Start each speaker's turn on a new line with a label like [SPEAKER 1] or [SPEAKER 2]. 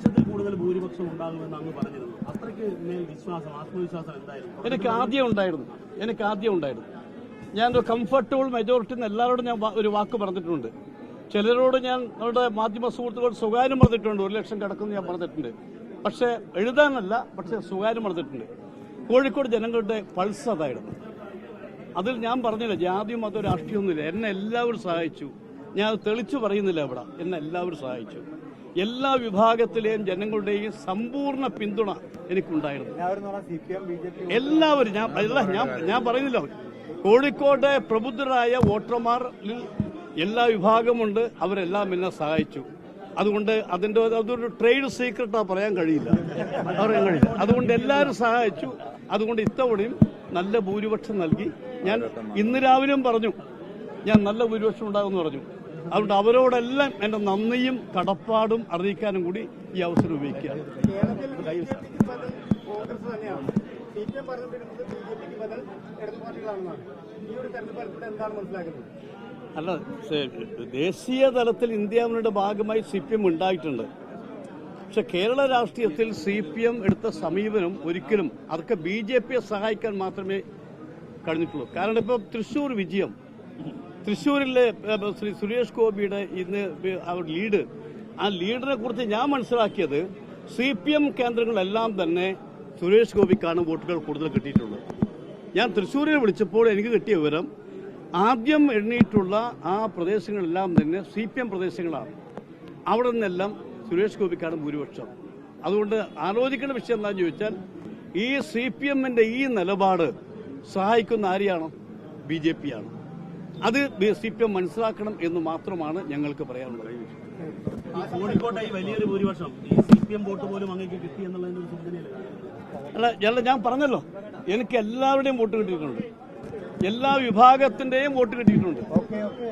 [SPEAKER 1] ലക്ഷത്തിൽ കൂടുതൽ ഭൂരിപക്ഷം ഉണ്ടാകുമെന്ന് അങ്ങ് പറഞ്ഞിരുന്നു. അത്രയ്ക്ക് മേൽ വിശ്വാസം ആത്മവിശ്വാസം എന്തായിരുന്നു?
[SPEAKER 2] എനിക്ക് ആദ്യം ഉണ്ടായിരുന്നു. എനിക്ക് ആദ്യം ഉണ്ടായിരുന്നു. ഞാനൊരു കംഫർട്ടബിൾ മെജോറിറ്റി എന്ന് എല്ലാവരോടും ഞാൻ ഒരു വാക്ക് പറഞ്ഞിട്ടുണ്ട്. ചിലരോട് ഞാൻ നമ്മുടെ മാധ്യമ സുഹൃത്തുക്കൾ സ്വകാര്യം പറഞ്ഞിട്ടുണ്ട്. ഒരു ലക്ഷം കിടക്കുന്നു ഞാൻ പറഞ്ഞിട്ടുണ്ട്. പക്ഷേ എഴുതാനല്ല പക്ഷേ സ്വകാര്യം പറഞ്ഞിട്ടുണ്ട്. കോഴിക്കോട് ജനങ്ങളുടെ പൾസ് അതായിരുന്നു. അതിൽ ഞാൻ പറഞ്ഞില്ല ജാതി മത രാഷ്ട്രീയമൊന്നുമില്ല എന്നെ എല്ലാവരും സഹായിച്ചു. ഞാൻ തെളിച്ചു പറയുന്നില്ല ഇവിടെ. എന്നെ എല്ലാവരും സഹായിച്ചു. എല്ലാ വിഭാഗത്തിലെയും ജനങ്ങളുടെയും സമ്പൂർണ പിന്തുണ എനിക്കുണ്ടായിരുന്നു. എല്ലാവരും ഞാൻ ഞാൻ ഞാൻ പറയുന്നില്ല. കോഴിക്കോട്ടെ പ്രബുദ്ധരായ വോട്ടർമാരിൽ എല്ലാ വിഭാഗമുണ്ട്. അവരെല്ലാം എന്നെ സഹായിച്ചു. അതുകൊണ്ട് അതിന്റെ അതൊരു ട്രേഡ് സീക്രട്ടാ പറയാൻ കഴിയില്ല. പറയാൻ കഴിയില്ല. അതുകൊണ്ട് എല്ലാവരും സഹായിച്ചു. അതുകൊണ്ട് ഇത്തവണയും നല്ല ഭൂരിപക്ഷം നൽകി. ഞാൻ ഇന്ന് രാവിലെയും പറഞ്ഞു. ഞാൻ നല്ല ഭൂരിപക്ഷം ഉണ്ടാകുമെന്ന് പറഞ്ഞു. അതുകൊണ്ട് അവരോടെല്ലാം എന്റെ നന്ദിയും കടപ്പാടും അറിയിക്കാനും കൂടി ഈ അവസരം ഉപയോഗിക്കുകയാണ്. അല്ല ദേശീയ തലത്തിൽ ഇന്ത്യ മുന്നണിയുടെ ഭാഗമായി സി പി എം ഉണ്ടായിട്ടുണ്ട്. പക്ഷെ കേരള രാഷ്ട്രീയത്തിൽ സി പി എം എടുത്ത സമീപനം ഒരിക്കലും അതൊക്കെ ബി ജെ പിയെ സഹായിക്കാൻ മാത്രമേ കഴിഞ്ഞിട്ടുള്ളൂ. കാരണം ഇപ്പോൾ തൃശ്ശൂർ വിജയം തൃശ്ശൂരിലെ ശ്രീ സുരേഷ് ഗോപിയുടെ ഇന്ന് ലീഡ്. ആ ലീഡറെ കുറിച്ച് ഞാൻ മനസ്സിലാക്കിയത് സി പി എം കേന്ദ്രങ്ങളെല്ലാം തന്നെ സുരേഷ് ഗോപിക്കാണ് വോട്ടുകൾ കൂടുതൽ കിട്ടിയിട്ടുള്ളത്. ഞാൻ തൃശ്ശൂരിൽ വിളിച്ചപ്പോൾ എനിക്ക് കിട്ടിയ വിവരം ആദ്യം എണ്ണിയിട്ടുള്ള ആ പ്രദേശങ്ങളെല്ലാം തന്നെ സി പി എം പ്രദേശങ്ങളാണ്. അവിടെ നിന്നെല്ലാം സുരേഷ് ഗോപിക്കാണ് ഭൂരിപക്ഷം. അതുകൊണ്ട് ആലോചിക്കേണ്ട വിഷയം എന്താണെന്ന് ചോദിച്ചാൽ ഈ സി പി എമ്മിന്റെ ഈ നിലപാട് സഹായിക്കുന്ന ആരെയാണ്? ബി ജെ പി ആണ് അത് സി പി എം മനസ്സിലാക്കണം എന്ന് മാത്രമാണ് ഞങ്ങൾക്ക് പറയാനുള്ളത്.
[SPEAKER 1] കോഴിക്കോട്ടെ വലിയൊരു ഭൂരിപക്ഷം ഈ സി പി എം വോട്ട് പോലും അങ്ങേക്ക് കിട്ടി എന്നുള്ളതിന്റെ ഒരു സൂചനയില്ല?
[SPEAKER 2] അല്ല ഞാൻ പറഞ്ഞല്ലോ. എനിക്ക് എല്ലാവരുടെയും വോട്ട് കിട്ടിയിട്ടുണ്ട്. എല്ലാ വിഭാഗത്തിന്റെയും വോട്ട് കിട്ടിയിട്ടുണ്ട്.
[SPEAKER 3] Okay okay.